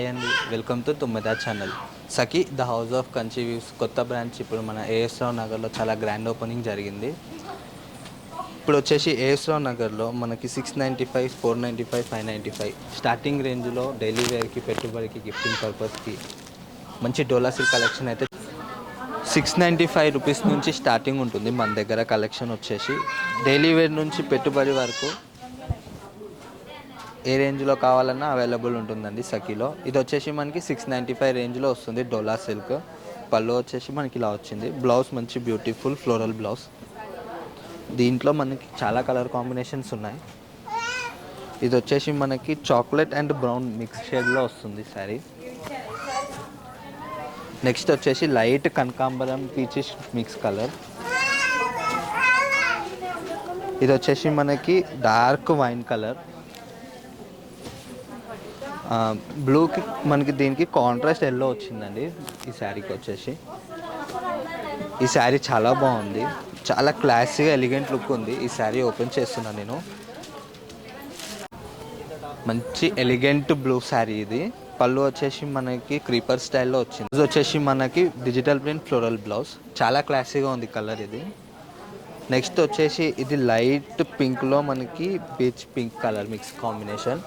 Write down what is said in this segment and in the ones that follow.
Hi అండి. Welcome to Tummeda channel. Sakhi the house of Kanchi weaves కొత్త branch. ఇప్పుడు మన ఏఎస్ రావు నగర్లో చాలా గ్రాండ్ ఓపెనింగ్ జరిగింది. ఇప్పుడు వచ్చేసి ఏఎస్ రావు నగర్లో మనకి six ninety five four ninety five five ninety five starting రేంజ్లో డైలీ వేర్కి పెట్టుబడికి గిఫ్టింగ్ పర్పస్కి మంచి డోలా సిల్క్ కలెక్షన్ అయితే సిక్స్ నైంటీ ఫైవ్ రూపీస్ నుంచి స్టార్టింగ్ ఉంటుంది. మన దగ్గర కలెక్షన్ వచ్చేసి. డైలీ వేర్ నుంచి పెట్టుబడి వరకు ఏ రేంజ్లో కావాలన్నా అవైలబుల్ ఉంటుందండి సఖీలో. ఇది వచ్చేసి మనకి సిక్స్ నైంటీ ఫైవ్ రేంజ్లో వస్తుంది డోలా సిల్క్. పళ్ళు వచ్చేసి మనకి ఇలా వచ్చింది. బ్లౌజ్ మంచి బ్యూటిఫుల్ ఫ్లోరల్ బ్లౌజ్. దీంట్లో మనకి చాలా కలర్ కాంబినేషన్స్ ఉన్నాయి. ఇది వచ్చేసి మనకి చాక్లెట్ అండ్ బ్రౌన్ మిక్స్ షేడ్లో వస్తుంది శారీ. నెక్స్ట్ వచ్చేసి లైట్ కనకాంబరం పీచిష్ మిక్స్ కలర్. ఇది వచ్చేసి మనకి డార్క్ వైన్ కలర్. బ్లూకి మనకి దీనికి కాంట్రాస్ట్ ఎల్లో వచ్చిందండి. ఈ శారీకి వచ్చేసి. ఈ శారీ చాలా బాగుంది. చాలా క్లాసీగా ఎలిగెంట్ లుక్ ఉంది. ఈ శారీ ఓపెన్ చేస్తున్నాను నేను. మంచి ఎలిగెంట్ బ్లూ శారీ ఇది. పళ్ళు వచ్చేసి మనకి క్రీపర్ స్టైల్లో వచ్చింది. ఇది వచ్చేసి మనకి డిజిటల్ ప్రింట్ ఫ్లోరల్ బ్లౌజ్ చాలా క్లాసీగా ఉంది కలర్ ఇది. నెక్స్ట్ వచ్చేసి ఇది లైట్ పింక్లో మనకి peach pink colour mix combination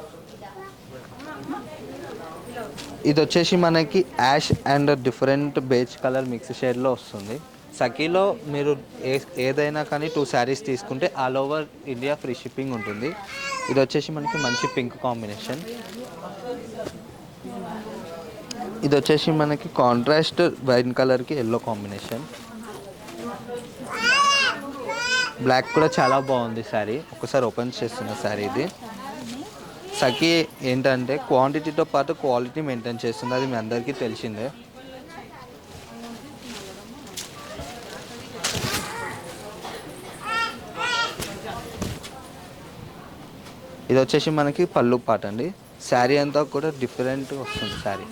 ఇది వచ్చేసి మనకి ash and different beige colour mix షేడ్లో వస్తుంది. సఖీలో మీరు ఏ ఏదైనా కానీ టూ శారీస్ తీసుకుంటే all over India free shipping ఉంటుంది. ఇది వచ్చేసి మనకి మంచి పింక్ కాంబినేషన్. ఇది వచ్చేసి మనకి కాంట్రాస్ట్ వైన్ కలర్కి ఎల్లో కాంబినేషన్. బ్లాక్ కూడా చాలా బాగుంది శారీ. ఒకసారి ఓపెన్ చేస్తున్న శారీ ఇది. సఖీ ఏంటంటే క్వాంటిటీతో పాటు క్వాలిటీ మెయింటైన్ చేస్తుంది. అది మీ అందరికీ తెలిసిందే. ఇది వచ్చేసి మనకి పళ్ళు పాట అండి. శారీ అంతా కూడా డిఫరెంట్ వస్తుంది శారీ.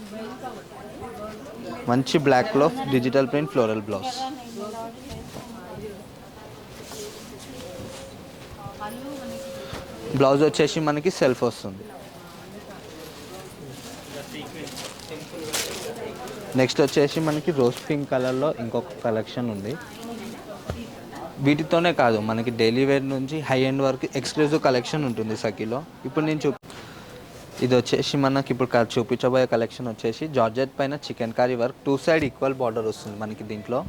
మంచి బ్లాక్ బ్లాక్లో digital print floral blouse blouse వచ్చేసి మనకి సెల్ఫ్ వస్తుంది. నెక్స్ట్ వచ్చేసి మనకి రోజ్ పింక్ కలర్లో ఇంకొక కలెక్షన్ ఉంది. వీటితోనే కాదు మనకి డైలీ వేర్ నుంచి హై ఎండ్ వరకు ఎక్స్క్లూజివ్ కలెక్షన్ ఉంటుంది సఖీలో. ఇప్పుడు నేను చూ ఇది వచ్చేసి మనకి ఇప్పుడు చూపించబోయే కలెక్షన్ వచ్చేసి జార్జెట్ పైన chikankari work. Two side equal border వస్తుంది మనకి దీంట్లో.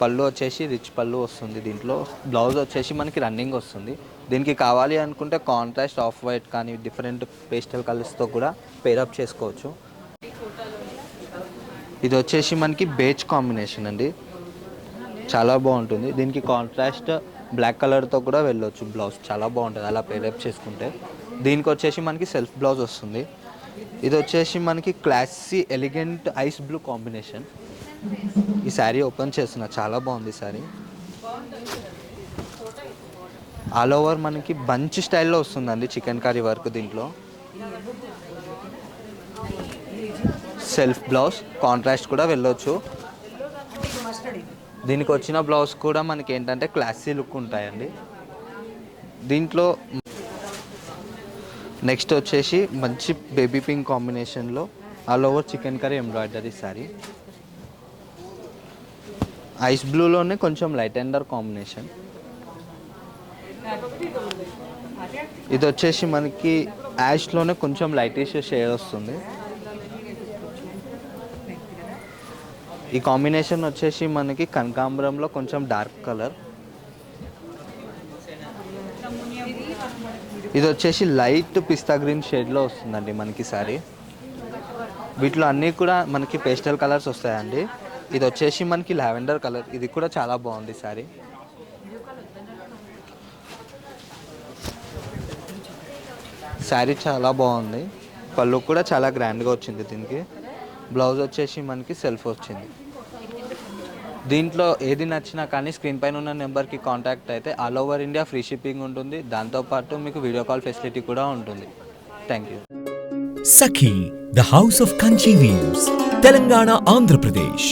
పళ్ళు వచ్చేసి రిచ్ పళ్ళు వస్తుంది దీంట్లో. బ్లౌజ్ వచ్చేసి మనకి రన్నింగ్ వస్తుంది. దీనికి కావాలి అనుకుంటే కాంట్రాస్ట్ ఆఫ్ వైట్ కానీ డిఫరెంట్ పేస్టల్ కలర్స్తో కూడా పేరప్ చేసుకోవచ్చు. ఇది వచ్చేసి మనకి బేజ్ కాంబినేషన్ అండి. చాలా బాగుంటుంది. దీనికి కాంట్రాస్ట్ బ్లాక్ కలర్తో కూడా వెళ్ళొచ్చు బ్లౌజ్ చాలా బాగుంటుంది అలా పేరప్ చేసుకుంటే. దీనికి వచ్చేసి మనకి సెల్ఫ్ బ్లౌజ్ వస్తుంది. ఇది వచ్చేసి మనకి classy elegant ice blue combination ఈ శారీ ఓపెన్ చేస్తున్నా. చాలా బాగుంది ఈ శారీ ఆల్ ఓవర్ మనకి బంచ్ స్టైల్లో వస్తుందండి చికెన్ కర్రీ వర్క్ దీంట్లో. సెల్ఫ్ బ్లౌజ్ కాంట్రాస్ట్ కూడా వెళ్ళొచ్చు. దీనికి వచ్చిన బ్లౌజ్ కూడా మనకి ఏంటంటే క్లాసీ లుక్ ఉంటాయండి. దీంట్లో నెక్స్ట్ వచ్చేసి మంచి బేబీ పింక్ కాంబినేషన్లో all over chikankari embroidery sari. Ice బ్లూలోనే కొంచెం లైట్ అండర్ కాంబినేషన్. ఇది వచ్చేసి మనకి యాష్లోనే కొంచెం లైటిష్ షేడ్ వస్తుంది. ఈ కాంబినేషన్ వచ్చేసి మనకి కనకాంబరంలో కొంచెం డార్క్ కలర్ ఇది వచ్చేసి లైట్ పిస్తా గ్రీన్ షేడ్లో వస్తుందండి మనకి సారీ. వీటిలో అన్నీ కూడా మనకి పేస్టల్ కలర్స్ వస్తాయండి. ఇది వచ్చేసి మనకి లావెండర్ కలర్ ఇది కూడా చాలా బాగుంది సారీ. శారీ చాలా బాగుంది. పళ్ళు కూడా చాలా గ్రాండ్గా వచ్చింది దీనికి. బ్లౌజ్ వచ్చేసి మనకి సెల్ఫ్ వచ్చింది. దీంట్లో ఏది నచ్చినా కానీ స్క్రీన్ పైన ఉన్న నెంబర్కి కాంటాక్ట్ అయితే all over India free shipping ఉంటుంది. దాంతోపాటు మీకు వీడియో కాల్ ఫెసిలిటీ కూడా ఉంటుంది. Thank you Sakhi the house of Kanchi weaves Telangana Andhra Pradesh